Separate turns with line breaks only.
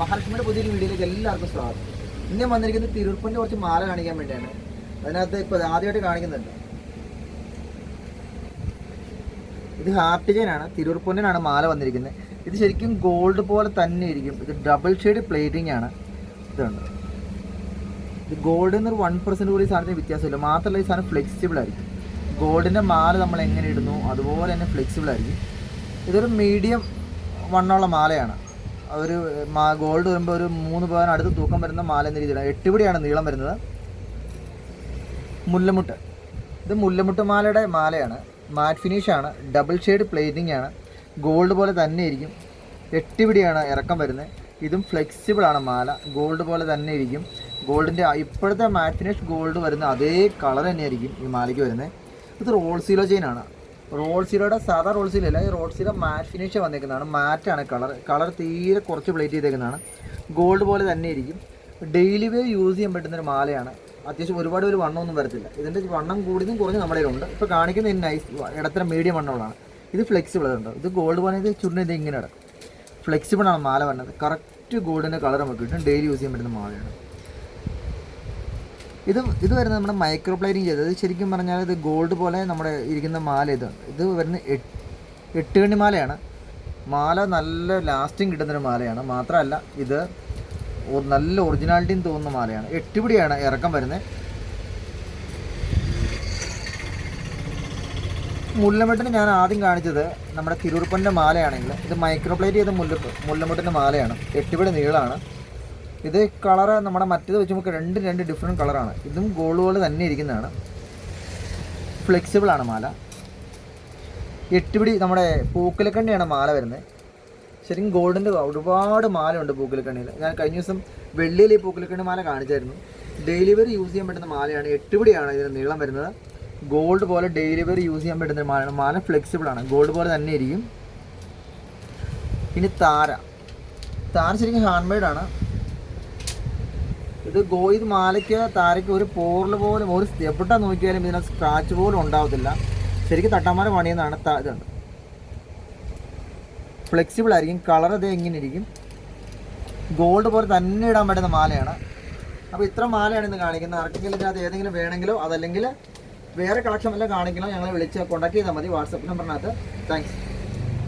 മഹാലക്ഷ്മിയുടെ പുതിയൊരു വീഡിയോയിലേക്ക് എല്ലാവർക്കും സ്വാഗതം ഇന്ന് വന്നിരിക്കുന്നത് തിരുപ്പൻ്റെ കുറച്ച് മാല കാണിക്കാൻ വേണ്ടിയാണ് അതിനകത്ത് ഇപ്പോൾ ആദ്യമായിട്ട് കാണിക്കുന്നുണ്ട് ഇത് ഹാർട്ടിജനാണ് തിരുപ്പൂരിനാണ് മാല വന്നിരിക്കുന്നത് ഇത് ശരിക്കും ഗോൾഡ് പോലെ തന്നെ ഇരിക്കും ഇത് ഡബിൾ ഷെയ്ഡ് പ്ലേറ്റിംഗ് ആണ് ഇതുണ്ട് ഇത് ഗോൾഡ് എന്നൊരു വൺ പെർസെൻറ്റ് കൂടി സാധനത്തിന് വ്യത്യാസമില്ല മാത്രമല്ല ഈ സാധനം ഫ്ലെക്സിബിൾ ആയിരിക്കും ഗോൾഡിൻ്റെ മാല നമ്മൾ എങ്ങനെ ഇടുന്നു അതുപോലെ തന്നെ ഫ്ലെക്സിബിൾ ആയിരിക്കും ഇതൊരു മീഡിയം വണ്ണമുള്ള മാലയാണ് ഒരു മാ ഗോൾഡ് വരുമ്പോൾ ഒരു മൂന്ന് പവൻ അടുത്ത് തൂക്കം വരുന്ന മാല എന്ന രീതിയിലാണ് എട്ട് നീളം വരുന്നത് മുല്ലമുട്ട് ഇത് മുല്ലമുട്ട് മാലയുടെ മാലയാണ് മാറ്റ് ഫിനിഷാണ് ഡബിൾ ഷെയ്ഡ് പ്ലേറ്റിംഗ് ആണ് ഗോൾഡ് പോലെ തന്നെ ഇരിക്കും എട്ടുപിടിയാണ് ഇറക്കം വരുന്നത് ഇതും ഫ്ലെക്സിബിൾ ആണ് മാല ഗോൾഡ് പോലെ തന്നെ ഇരിക്കും ഗോൾഡിൻ്റെ ഇപ്പോഴത്തെ മാറ്റ് ഫിനിഷ് ഗോൾഡ് വരുന്ന അതേ കളർ തന്നെയായിരിക്കും ഈ മാലയ്ക്ക് വരുന്നത് ഇത് റോൾ സീലോ ചെയിനാണ് റോൾസിലയുടെ സാധാ റോൾസിലല്ല ഈ റോൾസിലെ മാറ്റ് ഫിനിഷ് വന്നേക്കുന്നതാണ് മാറ്റാണ് കളർ കളർ തീരെ കുറച്ച് പ്ലേറ്റ് ചെയ്തേക്കുന്നതാണ് ഗോൾഡ് പോലെ തന്നെ ഇരിക്കും ഡെയിലി വേ യൂസ് ചെയ്യാൻ പറ്റുന്ന ഒരു മാലയാണ് അത്യാവശ്യം ഒരുപാട് ഒരു വണ്ണമൊന്നും വരത്തില്ല ഇതിൻ്റെ വണ്ണം കൂടിയതും കുറഞ്ഞ് നമ്മുടെ ഉണ്ട് ഇപ്പോൾ കാണിക്കുന്ന ഈ നൈസ് ഇടത്തരം മീഡിയം വണ്ണമുള്ളതാണ് ഇത് ഫ്ലെക്സിബിൾ ഉണ്ട് ഇത് ഗോൾഡ് പോലെ ചുരുണ്ട ഇത് ഇങ്ങനെ ഫ്ലെക്സിബിൾ ആണ് മാല വന്നത് കറക്റ്റ് ഗോൾഡിൻ്റെ കളർ നമുക്ക് കിട്ടും ഡെയിലി യൂസ് ചെയ്യാൻ പറ്റുന്ന മാലയാണ് ഇത് ഇത് വരുന്നത് നമ്മുടെ മൈക്രോ പ്ലേറ്റിംഗ് ചെയ്തത് ശരിക്കും പറഞ്ഞാൽ ഇത് ഗോൾഡ് പോലെ നമ്മുടെ ഇരിക്കുന്ന മാല ഇത് ഇത് വരുന്ന എട്ടുകണ്ണി മാലയാണ് മാല നല്ല ലാസ്റ്റിംഗ് കിട്ടുന്നൊരു മാലയാണ് മാത്രമല്ല ഇത് നല്ല ഒറിജിനാലിറ്റിയും തോന്നുന്ന മാലയാണ് എട്ടുപിടിയാണ് ഇറക്കം വരുന്നത് മുല്ലമെട്ടിന് ഞാൻ ആദ്യം കാണിച്ചത് നമ്മുടെ തിരൂർപ്പൻ്റെ മാലയാണെങ്കിൽ ഇത് മൈക്രോ പ്ലേറ്റ് ചെയ്ത മുല്ല മുല്ലമെട്ടിൻ്റെ മാലയാണ് എട്ടുപിടി നീളമാണ് ഇത് കളർ നമ്മുടെ മറ്റേത് വെച്ച് നമുക്ക് രണ്ട് രണ്ട് ഡിഫറെൻറ്റ് കളറാണ് ഇതും ഗോൾഡ് പോലെ തന്നെ ഇരിക്കുന്നതാണ് ഫ്ലെക്സിബിളാണ് മാല എട്ടുപിടി നമ്മുടെ പൂക്കലക്കണ്ണിയാണ് മാല വരുന്നത് ശരിക്കും ഗോൾഡിൻ്റെ ഒരുപാട് മാലയുണ്ട് പൂക്കലക്കണ്ണിയിൽ ഞാൻ കഴിഞ്ഞ ദിവസം വെള്ളിയിൽ ഈ പൂക്കലക്കണ്ണി മാല കാണിച്ചായിരുന്നു ഡെലിവറി യൂസ് ചെയ്യാൻ പറ്റുന്ന മാലയാണ് എട്ടുപിടിയാണ് ഇതിന് നീളം വരുന്നത് ഗോൾഡ് പോലെ ഡെലിവറി യൂസ് ചെയ്യാൻ പറ്റുന്ന മാലയാണ് മാല ഫ്ലെക്സിബിളാണ് ഗോൾഡ് പോലെ തന്നെ ഇരിക്കും ഇനി താര താര ശരിക്കും ഹാൻഡ് ഇത് ഗോ ഇത് മാലയ്ക്ക് താരയ്ക്ക് ഒരു പോറിൽ പോലും ഒരു എവിടെ നോക്കിയാലും ഇതിനകത്ത് സ്ക്രാച്ച് പോലും ഉണ്ടാവത്തില്ല ശരിക്കും തട്ടന്മാരെ പണിയെന്നാണ് ഇതുണ്ട് ഫ്ലെക്സിബിൾ ആയിരിക്കും കളർ അതേ ഇങ്ങനെ ഇരിക്കും ഗോൾഡ് പോലെ തന്നെ ഇടാൻ പറ്റുന്ന മാലയാണ് അപ്പോൾ ഇത്ര മാലയാണ് ഇന്ന് കാണിക്കുന്നത് ആർക്കെങ്കിലും ഇതിനകത്ത് ഏതെങ്കിലും വേണമെങ്കിലോ അതല്ലെങ്കിൽ വേറെ കളക്ഷൻ എല്ലാം കാണിക്കണോ ഞങ്ങളെ വിളിച്ച് കോൺടാക്ട് ചെയ്താൽ മതി വാട്സപ്പ് നമ്പറിനകത്ത് താങ്ക്സ്